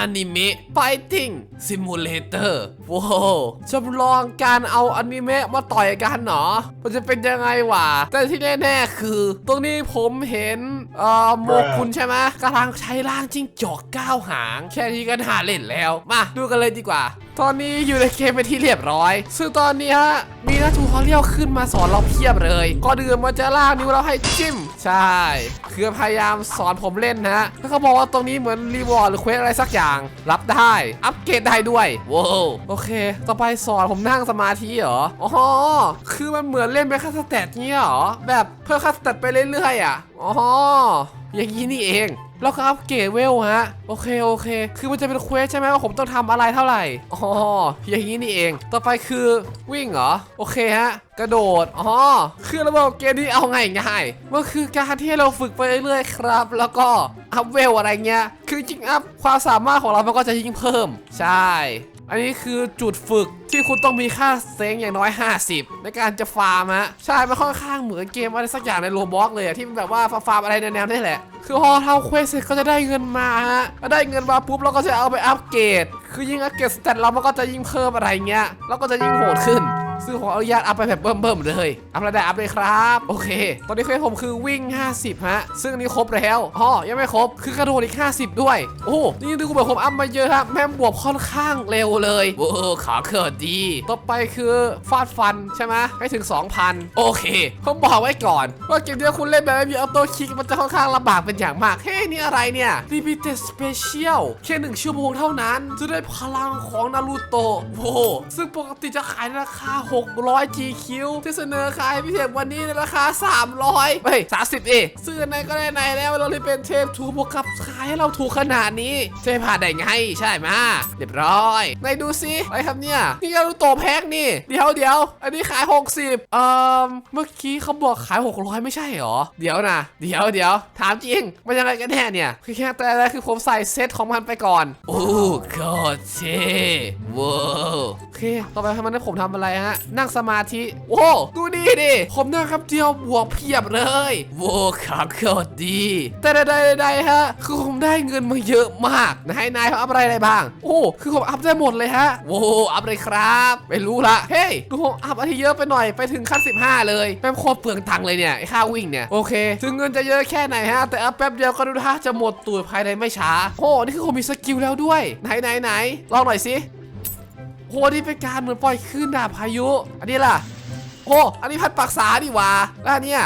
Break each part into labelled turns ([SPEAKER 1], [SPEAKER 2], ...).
[SPEAKER 1] อนิเมะ Fighting Simulator ว้าวจำลองการเอาอนิเมะมาต่อยกันเหรอ มันจะเป็นยังไงวะ แต่ที่แน่ๆคือ ตรงนี้ผมเห็น เอ่อโมคุณใช่ไหมกำลังใช้ร่างจิ้งจอกก้าวหาง แค่นี้ก็น่าเล่นแล้ว มาดูกันเลยดีกว่า ตอนนี้อยู่ในเกมเป็นที่เรียบร้อย ซึ่งตอนนี้ฮะ มีนักทูทอเรียลขึ้นมาสอนเราเพียบเลยก่อนอื่นมันจะล่ากนิ้วเราให้จิ้ม ใช่ คือพยายามสอนผมเล่นนะฮะแล้วเขาบอกว่าตรงนี้เหมือนรีวอร์ดหรือเควสอะไรสักอย่าง รับได้ อัปเกรดได้ด้วยว้าวโอเค ต่อไปสอนผมนั่งสมาธิเหรอ อ๋อ คือมันเหมือนเล่นไปค่าสแตทเงี้ยเหรอ แบบเพิ่มค่าสแตทไปเรื่อยๆอะ อ๋อ อย่างนี้นี่เอง แล้วก็อัปเกรดเวลฮะ โอเคโอเค คือมันจะเป็นเควสใช่ไหมว่าผมต้องทำอะไรเท่าไหร่ อ๋อ อย่างนี้นี่เอง ต่อไปคือวิ่งเหรอ โอเคฮะ กระโดด อ๋อ คือระบบเกมนี้เอาง่ายง่ายมันคือการที่เราฝึกไปเรื่อยๆครับ แล้วก็อัพเวลอะไรเงี้ย คือจริงอัพความสามารถของเรา มันก็จะยิ่งเพิ่ม ใช่ อันนี้คือจุดฝึกที่คุณต้องมีค่าเซ็งอย่างน้อย 50 ในการจะฟาร์มฮะใช่มันค่อนข้างเหมือนเกมอะไรสักอย่างในโรบ็อกเลยอะที่มันแบบว่าฟาร์มอะไรแนวๆนี่แหละ คือพอเทำเควสเสร็จก็จะได้เงินมาฮะได้เงินมาปุ๊บเราก็จะเอาไปอัปเกรด คือยิ่งอัปเกรดสเตตเรามันก็จะยิ่งเพิ่มอะไรเงี้ยเราก็จะยิ่งโหดขึ้น ซึ่งขออนุญาตอัพไปแบบเบิ่มๆเลยอัพระดับอัพเลยครับ โอเค ตอนนี้เควสผมคือวิ่ง 50 ฮะ ซึ่งอันนี้ครบแล้วอ๋อยังไม่ครบ คือกระโดดอีก 50 ด้วย โอ้นี่ดูแบบผมอัพมาเยอะครับแม่บวกค่อนข้างเร็วเลยโอ้ขาเกิดดี ต่อไปคือฟาดฟันใช่ไหมให้ถึง 2,000 โอเคผมบอกไว้ก่อน ว่าเกมที่คุณเล่นแบบไม่มีออโต้คิกมันจะค่อนข้างลำบากเป็นอย่างมาก เฮ้ยนี่อะไรเนี่ย Limited Special แค่หนึ่งชั่วโมงเท่านั้น จะได้พลังของนารูโตะโอ้ซึ่งปกติจะขายราคา600 GQ ที่เสนอขายพิเศษวันนี้ในราคา 300เฮ้ย30 เอซื้อในก็ได้ในแล้วเราเลยเป็นเทพถูกบวกกับขายให้เราถูกขนาดนี้จะให้ผ่านได้ไงใช่ไหมเรียบร้อยไหนดูซิอะไรครับเนี่ยนี่นารูโตะแพ็กนี่เดี๋ยวเดี๋ยวอันนี้ขาย 60เอ่อเมื่อกี้เขาบอกขาย 600 ไม่ใช่เหรอ เดี๋ยวนะเดี๋ยวเดี๋ยวถามจริงมันยังไงกันแน่เนี่ยคือแค่แต่แรกคือผมใส่เซตของมันไปก่อนโอ้โคตรเท่ว้าวโอเคต่อไปให้มันให้ผมทำอะไรฮะนั่งสมาธิ โอ้ดูดีดิผมนั่งครับเดียวบวกเพียบเลยโว้ขาโคตรดี แต่ใดๆใดฮะ คือผมได้เงินมาเยอะมากนายนายเขาอัพอะไรได้บ้าง โอ้คือผมอัพได้หมดเลยฮะโว้อัพเลยครับ ไม่รู้ละเฮ้ยดูผมอัพอันที่เยอะไปหน่อยไปถึงขั้น 15 เลยแม่งโคตรเปลืองตังค์เลยเนี่ยไอ้ค่าวิ่งเนี่ยโอเค ถึงเงินจะเยอะแค่ไหนฮะ แต่อัพแป๊บเดียวก็ดูท่าจะหมดตูดภายในไม่ช้าโอ้นี่คือผมมีสกิลแล้วด้วยไหนไหนไหนลองหน่อยสิ โหนี่เป็นการเหมือนปล่อยคลื่นดาบพายุ อันนี้ล่ะโอ้อันนี้พัดปักษาดีว่าแล้วอันเนี่ย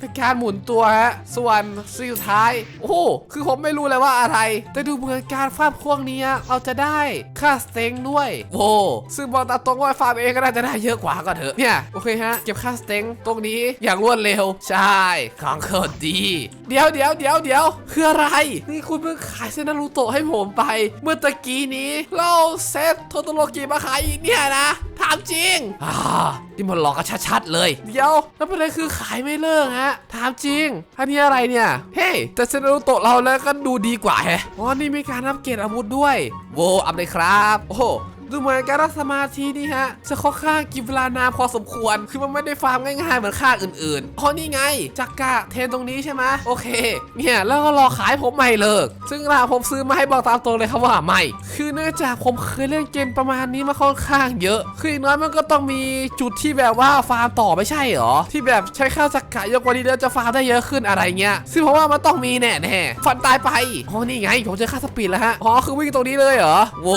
[SPEAKER 1] เป็นการหมุนตัวฮะ ส่วนสิ่งสุดท้าย โอ้โห คือผมไม่รู้เลยว่าอะไร แต่ดูเหมือนการฟาร์มพวกนี้เราจะได้ค่าสเต็งด้วยโอ้ซึ่งบอกตาตรงว่าฟาร์มเองก็น่าจะได้เยอะกว่าก็เถอะ เนี่ย โอเคฮะ เก็บค่าสเต็งตรงนี้อย่างรวดเร็ว ใช่ ของเคิดดี เดี๋ยวเดี๋ยวเดี๋ยวเดี๋ยวคืออะไร นี่คุณเพิ่งขายเซนารูโตะให้ผมไป เมื่อตะกี้นี้ เราเซตโทโตโรกิมาขายอีกเนี่ยนะ ถามจริง อ่า นี่มันหลอกกันชัดๆเลย เดี๋ยวแล้วประเด็นคือขายไม่เลิกฮะถามจริงอันนี้อะไรเนี่ย เฮ้ยแต่เซนารุโตะเราแล้วก็ดูดีกว่าแฮะอ๋อนี่มีการอัปเกรดอาวุธด้วย โวอัพเลยครับ โอ้ ดูเหมือนการรักสมาธินี่ฮะจะค่อนข้างกินเวลานานพอสมควร คือมันไม่ได้ฟาร์มง่ายๆเหมือนค่าอื่นๆอ๋อนี่ไงจักกะเทนตรงนี้ใช่ไหมโอเค เนี่ยแล้วก็รอขายผมไม่เลิก ซึ่งราผมซื้อมาให้บอกตามตรงเลยครับว่าไม่ คือเนื่องจากผมเคยเล่นเกมประมาณนี้มาค่อนข้างเยอะ คืออย่างน้อยมันก็ต้องมีจุดที่แบบว่าฟาร์มต่อไม่ใช่เหรอ ที่แบบใช้ข้าวจักกะเยอะกว่านี้แล้วจะฟาร์มได้เยอะขึ้นอะไรเงี้ย ซึ่งเพราะว่ามันต้องมีแน่แน่ๆฟันตายไปอ๋อนี่ไงผมเจอค่าสปีดแล้วฮะ อ๋อคือวิ่งตรงนี้เลยเหรอโว้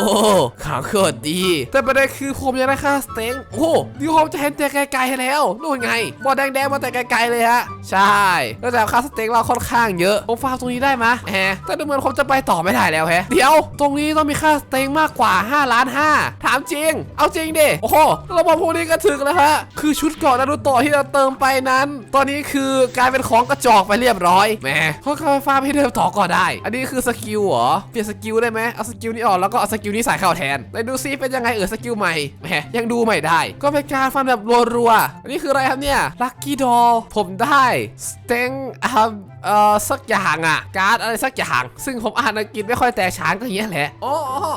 [SPEAKER 1] ขาโคตรดี แต่ประเด็นคือผมยังได้ค่าสเต็งโอ้โหดิผมจะเห็นแต่ไกลๆให้แล้วนู่นไงบอลแดงๆมาแต่ไกลๆเลยฮะ ใช่แล้วแต่ค่าสเต็งเราค่อนข้างเยอะผมฟาร์มตรงนี้ได้ไหมแฮแต่ดูเหมือนผมจะไปต่อไม่ได้แล้วแฮะเดี๋ยว ตรงนี้ต้องมีค่าสเต็งมากกว่า5ล้าน5ถามจริง เอาจริงดิโอ้โหระบบพวกนี้ก็ถึงแล้วฮะคือชุดเกราะนารูโตะที่เราเติมไปนั้น ตอนนี้คือกลายเป็นของกระจอกไปเรียบร้อยแหมเขาเข้าไปฟาร์มให้เดิมต่อก็ได้ อันนี้คือสกิลเหรอเปลี่ยนสกิลได้ไหมเอาสกิลนี้ออกแล้วก็เอาสกิลนี้ใส่เข้าแทนไหนดูซิเป็นยังไงเออสกิลใหม่แหมยังดูไม่ได้ ก็เป็นการฟันแบบรัวๆอันนี้คืออะไรครับเนี่ยลัคกี้ดอลผมได้สเต็งอ่าเอ่อสักอย่างอะ การ์ดอะไรสักอย่าง ซึ่งผมอ่านอังกฤษไม่ค่อยแตกฉานก็อย่างเงี้ยแหละอ๋อ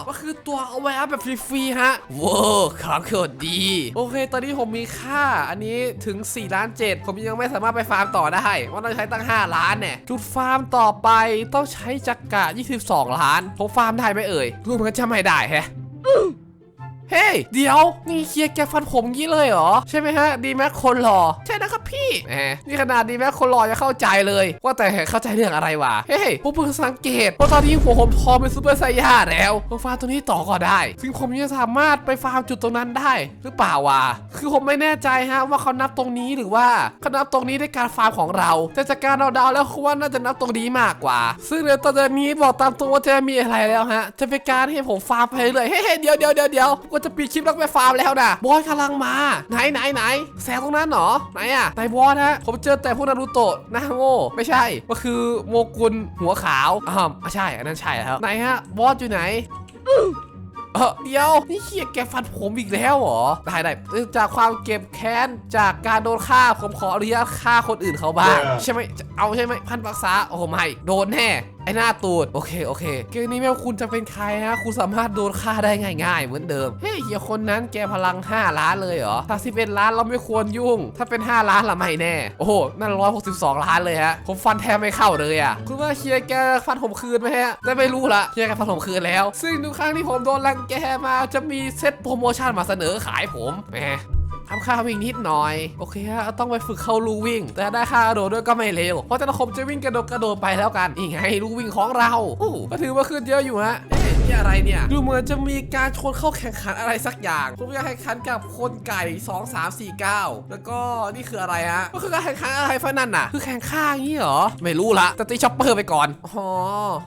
[SPEAKER 1] ก็คือตัวเอาไว้อัพแบบฟรีๆฮะว้าวของโคตรดี โอเค ตอนนี้ผมมีค่าอันนี้ถึง 4 ล้าน7ผมยังไม่สามารถไปฟาร์มต่อได้ว่าต้องใช้ตั้ง 5 ล้านเนี่ยจุดฟาร์มต่อไปต้องใช้จักระ22 ล้านผมฟาร์มได้ไหมเอ่ยดูเหมือนจะไม่ได้แฮะ เฮ้ยเดี๋ยวนี่เคลียร์แกฟันผมงี้เลยเหรอ ใช่ไหมฮะ ดีแม็กคนหล่อใช่นะครับพี่แหมนี่ขนาดดีแม็กคนหล่อจะเข้าใจเลย ว่าแต่เข้าใจเรื่องอะไรวะเฮ้ยผมเพิ่งสังเกตว่าตอนนี้หัวผมทองเป็นซูเปอร์ไซย่าแล้วผมฟาร์มตัวนี้ต่อก็ได้ ซึ่งผมยังสามารถไปฟาร์มจุดตรงนั้นได้ หรือเปล่าวะคือผมไม่แน่ใจฮะว่าเขานับตรงนี้หรือว่าเขานับตรงนี้ในการฟาร์มของเรา แต่จากการเดาๆแล้วคือว่าน่าจะนับตรงนี้มากกว่า ซึ่งเดี๋ยวตอนนี้บอกตามตรงว่าจะมีอะไรแล้วฮะ จะเป็นการให้ผมฟาร์มไปเรื่อยเฮ้ยเดี๋ยวเดี๋ยวเดี๋ยวเดี๋ยวก็จะปิดคลิปแล้วไปฟาร์มแล้วนะบอสกำลังมา ไหนไหนไหนแสงตรงนั้นเหรอไหนอะไหนบอสฮะผมเจอแต่พวกนารูโตะหน้าโง่ไม่ใช่ก็คือโมกุลหัวขาวอ่าไม่ใช่อันนั้นใช่แล้วไหนฮะบอสอยู่ไหนเออเดี๋ยวนี่เคียแกฟันผมอีกแล้วเหรอ ได้ได้จากความเก็บแค้นจากการโดนฆ่าผมขออนุญาตฆ่าคนอื่นเขาบ้าง ใช่ไหมจะเอาใช่ไหมพันปักษาโอ้ไม่โดนแน่ ไอ้หน้าตูดโอเคโอเคเกมนี้แม้ว่คุณจะเป็นใครฮะคุณสามารถโดนฆ่าได้ง่าย ๆ เหมือนเดิมเฮ้ยเฮียคนนั้นแกพลัง 5 ล้านเลยเหรอถ้าสิเป็นล้านเราไม่ควรยุ่ง ถ้าเป็น 5 ล้านละไม่แน่โอ้โหนั่นร้อยหกสิบสองล้านเลยฮะผมฟันแทบไม่เข้าเลยอะคุณว่าเฮียแกฟันผมคืนไหมฮะได้ไม่รู้ละเฮียแกฟันผมคืนแล้ว ซึ่งทุกครั้งที่ผมโดนรังแกมาจะมีเซ็ตโปรโมชั่นมาเสนอขายผมแหม อัพค่าวิ่งนิดหน่อย โอเคฮะต้องไปฝึกเข้าลูวิ่ง แต่ได้ค่ากระโดดด้วยก็ไม่เร็วเพราะจะนคมจะวิ่งกระโดดกระโดดไปแล้วกันนี่ไงลูวิ่งของเราอู้ก็ถือว่าขึ้นเยอะอยู่ฮะ นี่อะไรเนี่ย ดูเหมือนจะมีการชวนเข้าแข่งขันอะไรสักอย่างผมอยากแข่งขันกับคนไก่ 2 3 4 9 แล้วก็นี่คืออะไรฮะก็คือการแข่งขันอะไรฟันนั่นน่ะ คือแข่งข้างงี้เหรอ ไม่รู้ละแต่ตีช็อปเปอร์ไปก่อนอ๋อ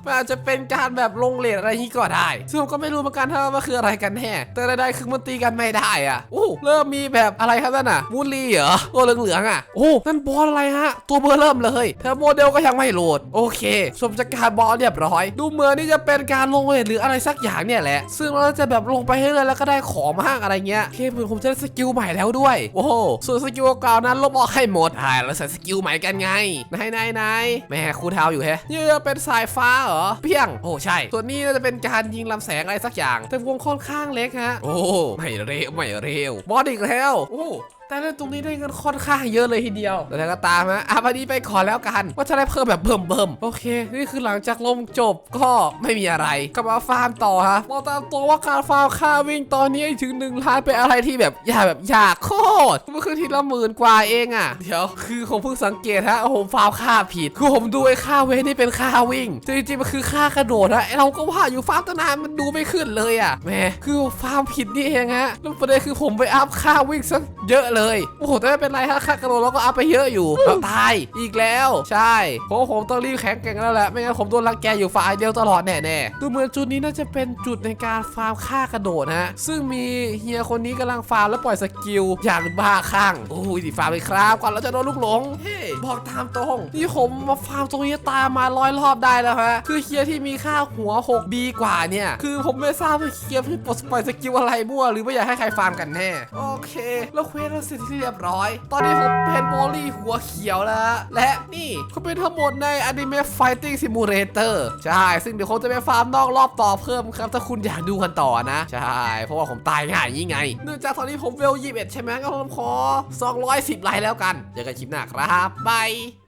[SPEAKER 1] มันอาจจะเป็นการแบบลงเลทอะไรนี้ก็ได้ ซึ่งผมก็ไม่รู้เหมือนกันถ้ามันคืออะไรกันแน่แต่ใดๆคือมันตีกันไม่ได้อะอู้เริ่มมีแบบอะไรครับนั่นน่ะมูลลีเหรอตัวเหลืองๆอะโอ้นั่นบอลอะไรฮะ ตัวเบอร์เริ่มเลยแถมโมเดลก็ยังไม่โหลดโอเคสมจากการบอลเรียบร้อย ดูเหมือนนี่จะเป็นการลงเลทหรืออะไรสักอย่างเนี่ยแหละ ซึ่งเราจะแบบลงไปเรื่อยแล้วก็ได้ของมากอะไรเงี้ยเคเพื่อนผมจะได้สกิลใหม่แล้วด้วย โอ้โห ส่วนสกิลเก่านั้นลบออกให้หมดใช่แล้วใส่สกิลใหม่กันไงไหนไหนไหนแม่ครูเท้าอยู่แฮะนี่จะเป็นสายฟ้าเหรอ เพียง โอ้ใช่ ส่วนนี้น่าจะเป็นการยิงลำแสงอะไรสักอย่าง แต่วงค่อนข้างเล็กฮะ โอ้ไม่เร็วไม่เร็วบอสอีกแล้ว โอ้ แต่เล่นตรงนี้ได้เงินค่อนข้างเยอะเลยทีเดียวแต่แล้วก็ตามนะอะวันนี้ไปขอแล้วกัน ว่าจะได้เพิ่มแบบเบิ่มเบิ่มโอเค นี่คือหลังจากลงจบก็ไม่มีอะไรก็มาฟาร์มต่อฮะบอกตามตัวว่าการฟาร์มค่าวิ่งตอนนี้ถึงหนึ่งล้านเป็นอะไรที่แบบยากแบบยากโคตรมันคือทีละหมื่นกว่าเองอะ เดี๋ยวคือผมเพิ่งสังเกตฮะผมฟาร์มค่าผิดคือผมดูไอ้ค่าเวทนี่เป็นค่าวิ่งแต่จริงๆมันคือค่ากระโดดฮะเราก็ว่าอยู่ฟาร์มตั้งนานมันดูไม่ขึ้นเลยอะแหมคือฟาร์มผิดนี่เองฮะแล้วประเด็นคือผมไปอัพค่าวิ่งซะเยอะเลยโอ้โหแต่ไม่เป็นไรฮะค่ากระโดดเราก็อัพไปเยอะอยู่เอาตายอีกแล้ว ใช่เพราะว่าผมต้องรีบแข็งแกร่งแล้วแหละไม่งั้นผมโดนรังแกอยู่ฝ่ายเดียวตลอดแน่ๆดูเหมือนจุดนี้น่าจะเป็นจุดในการฟาร์มค่ากระโดดนะฮะซึ่งมีเฮียคนนี้กำลังฟาร์มแล้วปล่อยสกิลอย่างบ้าคลั่งโอ้ยดิฟาร์มไปครับก่อนเราจะโดนลูกหลงเฮ้ยบอกตามตรงนี่ผมมาฟาร์มตรงนี้ตามมาร้อยรอบได้แล้วฮะคือเฮียที่มีค่าหัว 6B กว่าเนี่ย คือผมไม่ทราบว่าเฮียพี่ปลดปล่อยสกิลอะไรมั่วหรือไม่อยากให้ใครฟาร์มกันแน่โอเค แล้วเควสเราเสร็จที่เรียบร้อย ตอนนี้ผมเป็นโมลี่หัวเขียวแล้ว และนี่ก็เป็นทั้งหมดในอนิเมะ Fighting Simulator ใช่ ซึ่งเดี๋ยวผมจะไปฟาร์มนอกรอบต่อเพิ่มครับ ถ้าคุณอยากดูกันต่อนะ ใช่ เพราะว่าผมตายง่ายยิ่งไง เนื่องจากตอนนี้ผมเวล21ใช่ไหมก็ผมขอ210ไลค์แล้วกัน เจอกันคลิปหน้าครับบาย